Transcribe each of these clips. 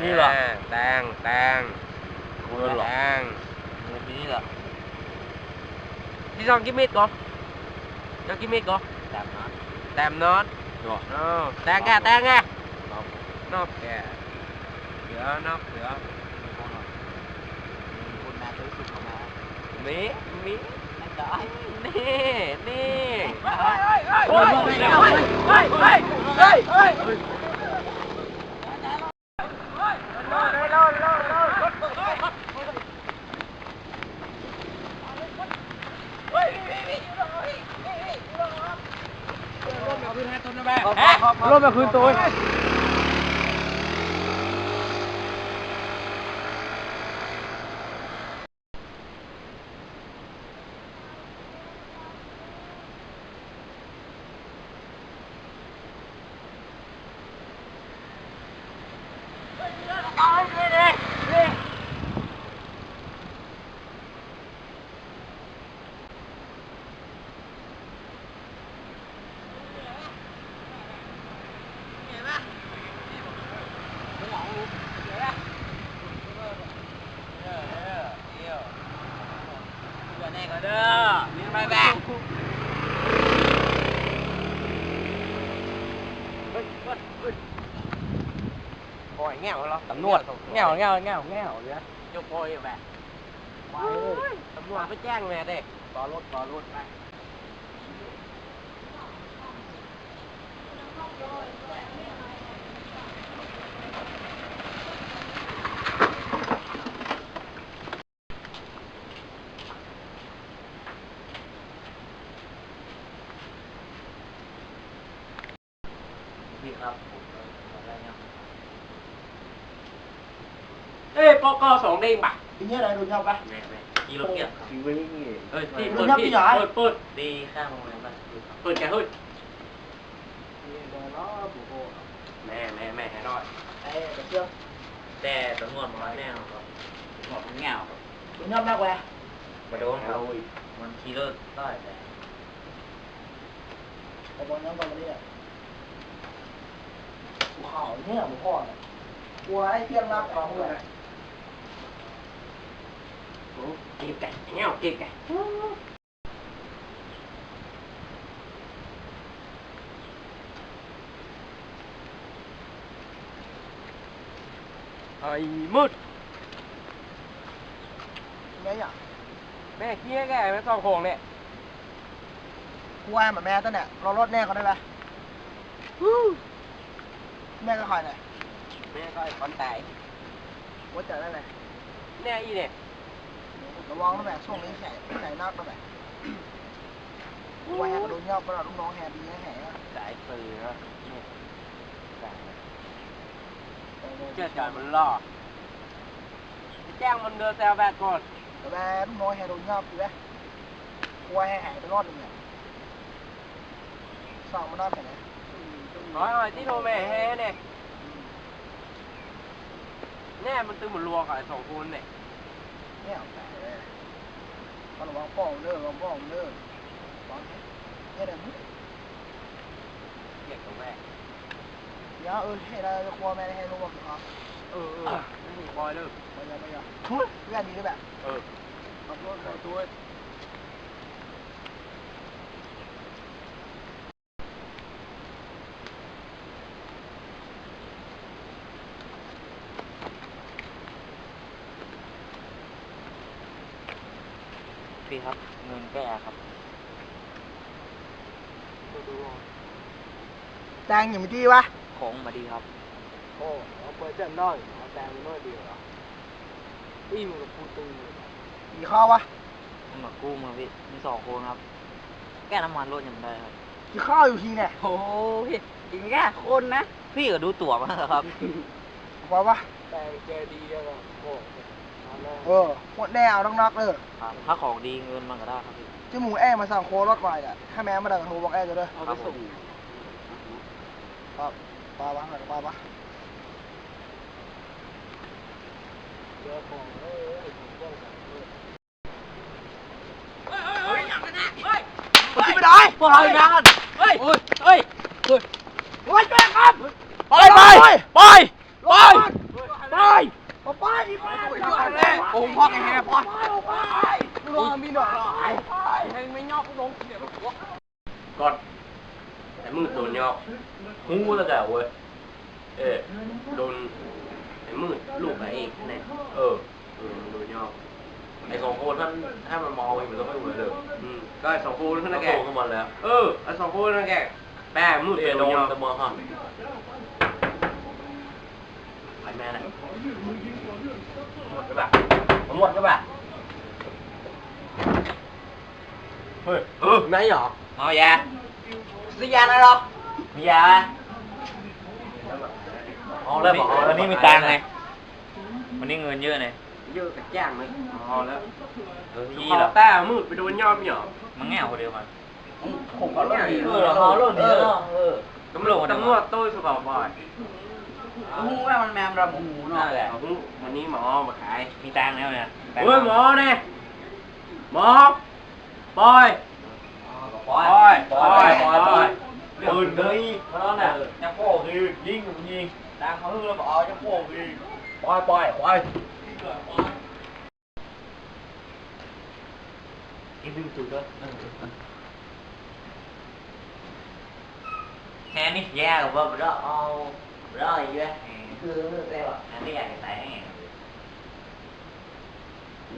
Mila. À, tang, tang. Mula. Tang. Mila. This one give me go. Just give me go. Tạm nó. Tạm nó. Rồi. No. Tang ra, tang ra. Nộp. Nộp. Yeah. Dạ, nộp, dạ. Mí, mí. Nè, nè. Ôi, ôi, ôi, ôi, ôi, ôi, ôi, ôi. รถมาคืนตัว แน่ก็เด้อมีอะไรแบงป ล่อยแง่วเหรอตำรวจแง่วแง่วแง่วแง่วเลยยกปล่อยแบบตำรวจไปแจ้งแม่เด็กต่อรถต่อรถไป พี่ครับผมอะไรเนี่ย เอ้ยปกสองเด้งปะทีนี้อะไรโดนยับปะแม่แม่กี่รถเกียร์ชีวิตนี่เอ้ยพี่โดเปินดยับพี่พี่ใหญ่เปิดเปิดดีข้างโรงแรมบ้านเปิดแกเฮ้ยโดนล้อบุโบแม่แม่แม่ให้รอดไอ้เชื่อแต่ตำรวจมาแน่ครับหมดแง่วครับโดนยับมากเลยมาโดนครับมันขี่รถได้แต่ไอ้บอลยับก่อนมาเนี่ยกูข่าวเนี่ยหมูพ่อเนี่ยกลัวไอ้เพี้ยนรักเราเลย เก็บแกเงี้ยเก็บแกไอ้มืดแม่อยากแม่เกี้ยแกไม่ต้องโคงเนี่ยกลัวเหมือนแม่ตั้งเนี่ยรอรถแน่เขาได้ไหมแม่ก็คอยหน่อยแม่ก็ไอ้คนตายว่าจะได้เลยแน่อีเนี่ย ระวังนะแม่ช่วงนี้แข่แข่นักนะแม่กลัวแฮกระโดนยับเวลาลูกน้องแฮดีนะแห่สายปืนนะเจ้าจอยมันล่อแจ้งมันเดินแซวแบกก่อนแต่แม่ลูกน้องแฮโดนยับอยู่ไหมกลัวแฮหายไปรอดหนึ่งเนี่ยสร้างมันน่าแข่งน้อยหน่อยที่โทรแม่แฮ่เนี่ยแน่มันตึงเหมือนรัวกับไอ้สองคนเนี่ย เนี่ยแต่ก็ระวังป้องเด้อระวังป้องเด้อตอนนี้เนี่ยเดี๋ยวมึงเก็บกับแม่เดี๋ยวเออให้ได้จะกลัวแม่ให้รู้ว่าคืออะเออเออไม่มีบอยเลยไปยังไปยังเพื่อนดีด้วยแบบเออขอบคุณขอบคุณ พี่ครับเงินแก้ครับแตงอย่างเมื่อกี้วะของมาดีครับ โอ้เอาเปิดเจ็บน้อยเอาแตงเมื่อเดียวอีมึงกับพูดตึงเลยมีข้าววะมึงกับกู้มาพี่มีสองคนครับ แก้น้ำมันรถยังได้ครับมีข้าวอยู่ทีเนี่ยโอ้พี่จริงแค่คนนะ พี่ก็ดูตั๋วมาครับ บอกว่า แต่แกดีแล้วก็โอ้มาแล้ว เออหมดแน่เอาต้องนักเลยครับถ้าของดีเงินมันก็ได้ครับพี่ จมูกแอมาสั่งโครถไว้อะถ้าแม่มาดังโทรบอกแอจะด้วยเอาไปส่ง ครับปลาบ้างหน่อยปลาบ้างเดี๋ยวของเอ้ยของป้องกันเอ้ยไปไหนปล่อยงานเฮ้ย เฮ้ยโอ้ยช่วยครับ ไปไปไปไปไป ป้าป้าอีป้าโอ้พ่อแกแฮพ่อลูกน้องมีหน่อยให้ก่อนแต่มือโดนยอกหูแล้วแกเว้ยเอ๊ะโดนไอ้มืดลูกไอ้เอกเนี่เออเออโดนยอกไอ้สองคนนั้นถ้ามันมองไปมันก็ไม่เหมือนเดิมอืมก็ไอ้สองคนขึ้นแกโตขึ้นมาแล้ว เออไอ้สองคนนั่นแกแป้มืดเอเป็นโดนยอกตะมอหัน ไปแม่นะหมดก็แบบหมดก็แบบเฮ้ยเออไม่หรอเมายาซื้อยาอะไรหรอมียาไหมเอาแล้วบอกวันนี้มีตังค์ไงวันนี้เงินเยอะเลยเยอะกระจ้างเลยเอาแล้วเออขนี่อเหรอแป้มืดไปโดนยอดไม่หรอมันแง่คนเดียวมันผมก็เนี่ยเออเหรอเรื่องนี้เนาะเออตำรวจตำรวจตู้สกอร์ บอยหูว่ามันแมมระหูเนาะแหละเอาวันนี้หมอมาขายมีตังค์แล้วเนี่ยเฮ้ยหมอเนี่ยหมอปอยปล่อยปล่อยปล่อยปปล่ล่ออยยปล่อยปืนเลยเพราะนั่นน่ะจะโป้คือยิงยิงตังค์เขาคือแล้วบอกเอาจะโป้คือปล่อยปล่อยปล่อยกินดึงจุดด้วยแค่นี้แย่กับว่าเราเอาเราอะไรเยอะคือแต่ว่าอันนี้อยากจะใส่ให้ไง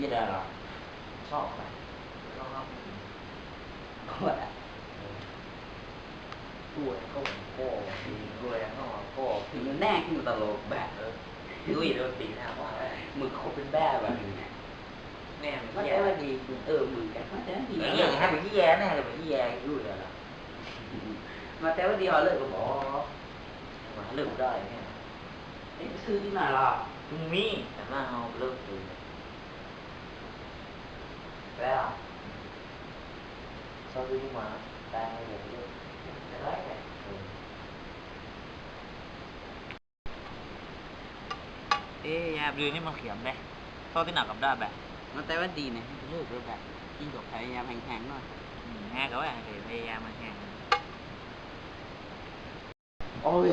นี่ได้หรอชอบไหมชอบก็แบบด้วยก็ก็ดีด้วยก็ก็ถึงแน่ขึ้นตลกแบบเออดูอีกโดนตีนะว่ามึงเขาเป็นแบ้แบบนี้แน่มั นแย่ดีเออมึงกันมันจะดีอย่างให้มันที่แย่แน่เลยมันที่แย่รู้เลยล่ะมาแต่ว่าดีเขาเลิกก็บอกมาเลิกได้แค่ไอ้ซื้อที่ไหนล่ะมึงมีแต่ว่าเอาเลิกซื้อแล้ว sao đi mà ta hay là đi cái đấy này ừ. เอ๊ยยาบลือนี่มันเขียมได้ชอบที่หนักกับได้แบบมันแต่ว่าดีนะเลือกด้วยแบบกินกับพยายามแข็งๆหน่อยอืมแห้ก็ว่าเดี๋ยวพยายามมันแห้ง ôi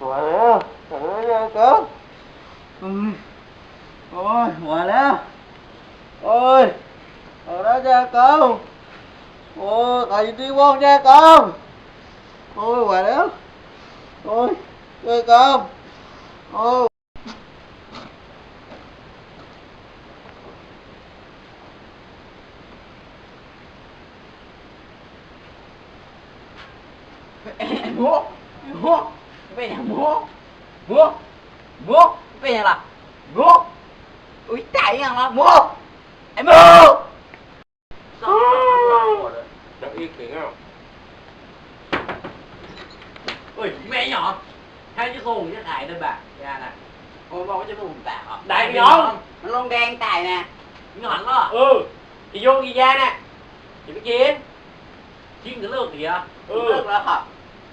quả nữa trời ơi Ừ. ôi cơ Ôi ngoài đó Ôi, Ở đó cha con. Ôi tại vì đi con cha con. Ôi ngoài đó Ôi Chơi con. Ôi. Mua เป็นอย่างล่ะ mua อุ้ยตายอย่างละ mua ไอ้โม่ดังอีกถึงอะเฮ้ยแม่หยองให้จะส่งจะขายได้แบบยาน่ะผมบอกว่าจะผมแตก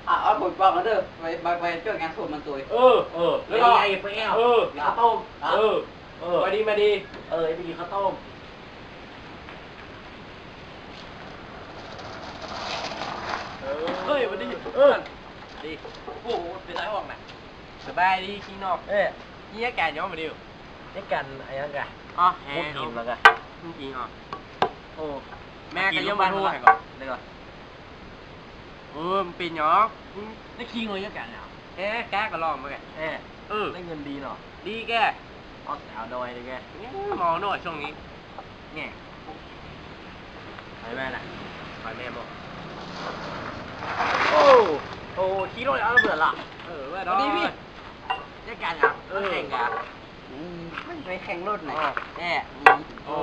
อะได้พี่น้องมันลงแดงตายนะหยอนล่ะเอออีโยงอีแย่เนี่ยอย่าไปกินทิ้งจะเลิกเดียเออเลิกแล้วครับอะเอาผลบอกกันเด้อไปไปไปช่วยงานศพมันตัวเออ เออ แล้แล้ววก็ก็ไอ้ไปแอวเออข้าวต้มเออ เออ มาดีมาดี เออไอ้ไปกินข้าวต้มเฮ้ยมาดีเออดีโอ้โหเป็นไรห้องน่ะสบายดีขี้นอกเอ๊ะนี่แกย้อมมาดิวนี่กันอะไรกันอ๋อแฮพูดหินแล้วกันจริงๆอะโอ้แม่ก็ยังมาโทรให้ก่อนเดี๋ยวก่อน เออมันเป็นหยอกได้ขี้เงยยังกันเนี่ยแกแกก็ลองมาแกเอ๊ะเออได้เงินดีเนาะดีแกเอาสาวดอยเลยแกเนี่ยมองหน่อยช่วงนี้เนี่ยไปแม่น่ะไปแม่บอกโอ้โอ้ขี้รถเอาเบื่อละเออว่าเอาดีพี่ได้กันอะเออแข่งกันอืมมันไปแข่งรถหน่อยแน่โอ้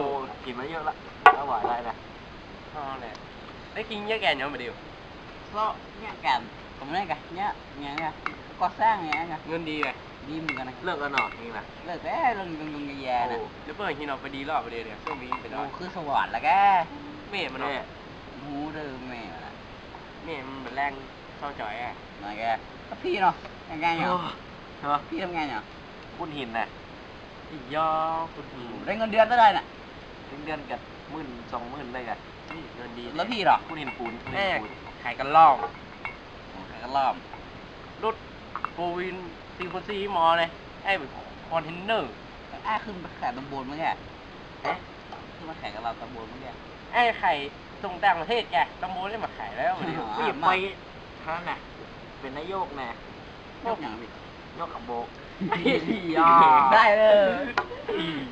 กินมาเยอะละเอาไหวได้นะอ๋อเนี่ยได้กินเยอะแกย้อมมาดิวเพราะ เนี่ยกันผมเนี่ยกันเนี่ยเนี่ยเนี่ยก่อสร้างเนี่ยกันเงินดีไงดีเหมือนกันนะเลิกกันเนาะนี่นะเลิกแล้วลงลงลงแย่ๆนะเดี๋ยวเปิดหินออกไปดีรอบไปเดียวเนี่ยช่วงนี้เป็นโอ้ไรคือสวรรค์ละแกเมฆมันเนาะหูเด้อแม่นะเมฆมันเป็นแรงเข้าจ่อยอะหน่อยแกก็พี่เนาะยังไงเนาะใช่ปะพี่ทำไงเนาะคุณหินน่ะอีกยอคุณทีได้เงินเดือนเท่าไหร่น่ะถึงเดือนกับหมื่นสองหมื่นได้กันนี่เงินดีแล้วพี่เหรอคุณหินปูนคุณแม่หินปูน ขายกันล่องใครก็รอบรถโฟวินตีคนซีมอเลยไอ้แบบคอนเทนเนอร์อ้าขึ้นไปขายตำบลมั้งแกเอ๊ะคือมาแข่งกับเราตะบนเมื่อกี้ไอ้ไข่ส่งต่างประเทศแกตำบลได้มาขายแล้วนี่อ๋อพี่ไปท่านน่ะเป็นนายกน่ะโยกอย่างพี่ยกกับโบกได้เลย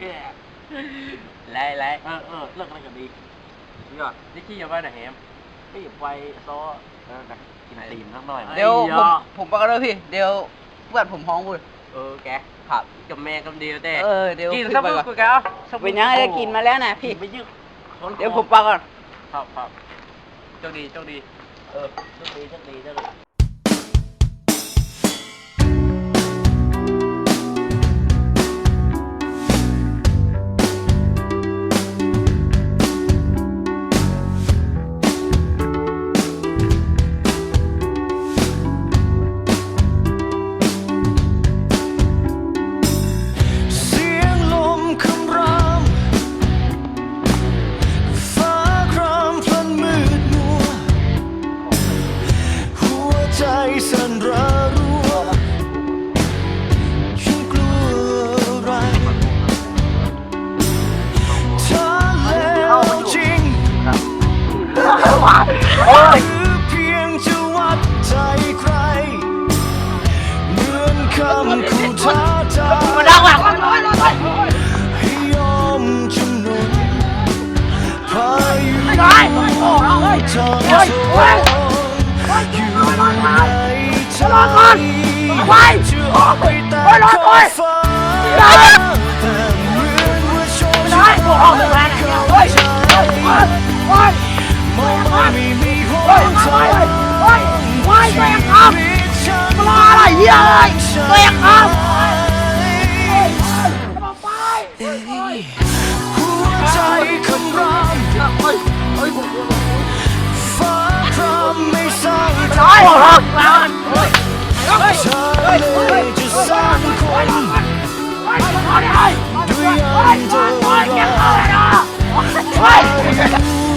แกไล่ไล่เออเออเลิกกันก็ดียอดนี่ขี้อย่าไปไหนแฮม พี่ไปซ้อเออนะกินตีนสักหน่อยเดี๋ยวผมผมไปกันเลยพี่ เดี๋ยวเพื่อนผมห้องบุญเออแกครับกับแม่กับเดียวแต่เออเดี๋ยวกินขึ้สักไปมือก่อนกูแกเอาสักเป็นยังไงได้กินมาแล้วนะพี่ไปยึดเดี๋ยวผมไปก่อนครับครับโชคดีโชคดีเออโชคดีโชคดีโชคดี ยุทางทองอยู่ในใจจะออกไปแต่ขอบฟ้าแต่เหมือนว่าโชคชะตาเข้าใจมองไม่มีหนทางชีวิตฉันอะไรเหี้ยเลยตัวยังครับ ยโอ้โหมาเฮ้ยเฮ้ยเฮ้ยเฮ้ยเฮ้ยเฮ้ย